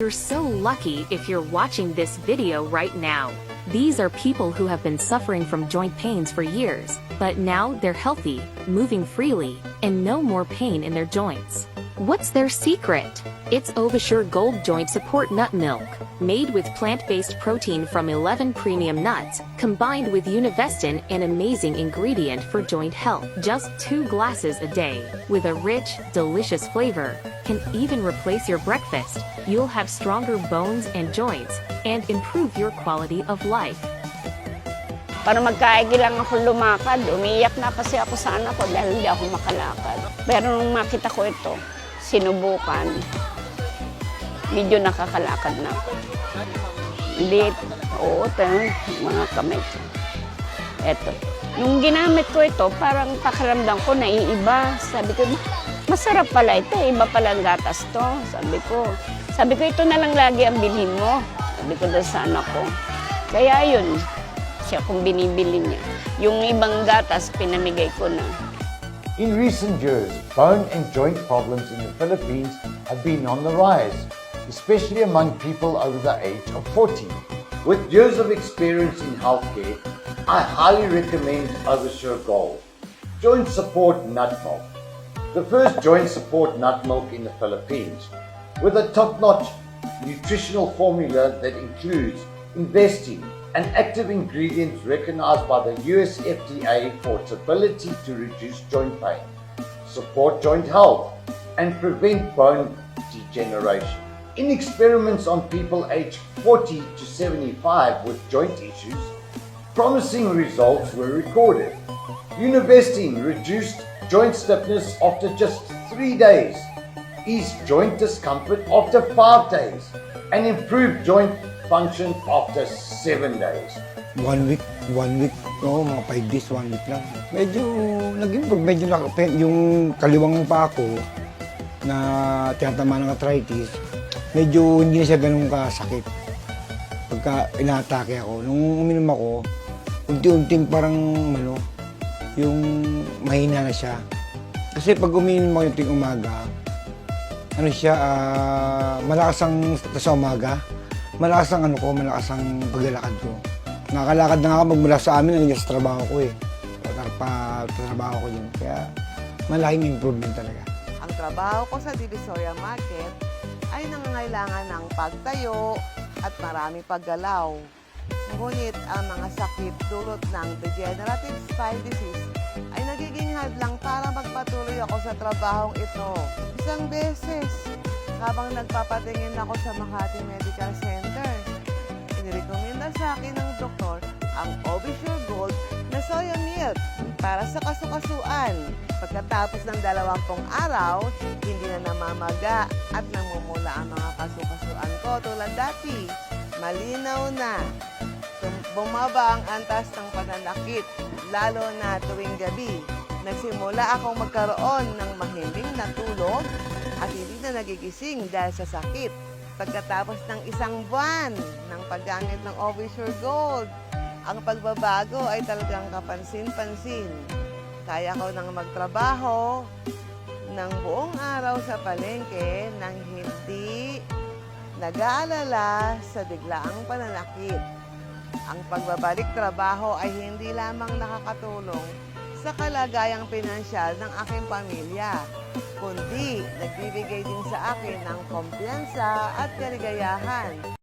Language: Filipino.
You're so lucky if you're watching this video right now. These are people who have been suffering from joint pains for years, but now they're healthy, moving freely, and no more pain in their joints. What's their secret? It's Ovasure Gold Joint Support Nut Milk, made with plant-based protein from 11 premium nuts, combined with Univestin, an amazing ingredient for joint health. Just two glasses a day, with a rich, delicious flavor, can even replace your breakfast. You'll have stronger bones and joints, and improve your quality of life. Para magkaigi lang ako lumakad, umiyak na kasi ako sa anak dahil hindi ako makalakad. Pero nung makita ko ito, sinubukan, medyo nakakalakad na ako. Hindi, oo, ito, mga kamay ko. Eto. Nung ginamit ko ito, parang pakiramdam ko naiiba. Sabi ko, masarap pala ito, iba pala ang gatas to. Sabi ko, sabi ko, ito na lang lagi ang bilhin mo. Sabi ko doon sa anak ko. Kaya yun, siya kung binibili niya. Yung ibang gatas, pinamigay ko na. In recent years, bone and joint problems in the Philippines have been on the rise, especially among people over the age of 40. With years of experience in healthcare, I highly recommend Oversure Gold. Joint Support Nut Milk. The first joint support nut milk in the Philippines, with a top-notch nutritional formula that includes investing and active ingredients recognized by the US FDA for its ability to reduce joint pain, support joint health, and prevent bone degeneration. In experiments on people aged 40 to 75 with joint issues, promising results were recorded. Univesting reduced joint stiffness after just three days, eased joint discomfort after five days, and improved joint function after seven days. One week, one week, no, mga five days, one week lang. Medyo, nag-improve, medyo nakape, yung kaliwang pa ako na tinatama ng arthritis, medyo hindi na siya ganun kasakit. Pagka inatake ako, nung uminom ako, unti-unting parang, ano, yung mahina na siya. Kasi pag uminom ako yung umaga, ano siya, ah, malakas ang sa umaga, malakas ang ano ko, malakas ang paglalakad ko. Nakakalakad na nga magmula sa amin hanggang sa trabaho ko eh. Pa, trabaho ko yun. Kaya malaking improvement talaga. Ang trabaho ko sa Divisoria Market ay nangangailangan ng pagtayo at maraming paggalaw. Ngunit ang mga sakit dulot ng degenerative spine disease ay nagiging hadlang para magpatuloy ako sa trabahong ito. Isang beses, habang nagpapatingin ako sa Makati Medical Center, para sa kasukasuan. Pagkatapos ng dalawampung araw, hindi na namamaga at namumula ang mga kasukasuan ko tulad dati. Malinaw na. Bumaba ang antas ng pananakit, lalo na tuwing gabi. Nagsimula akong magkaroon ng mahimbing na tulog at hindi na nagigising dahil sa sakit. Pagkatapos ng isang buwan ng paggamit ng Obisure Gold, ang pagbabago ay talagang kapansin-pansin. Kaya ko nang magtrabaho ng buong araw sa palengke nang hindi nag-aalala sa biglaang pananakit. Ang pagbabalik trabaho ay hindi lamang nakakatulong sa kalagayang pinansyal ng aking pamilya, kundi nagbibigay din sa akin ng kumpiyansa at kaligayahan.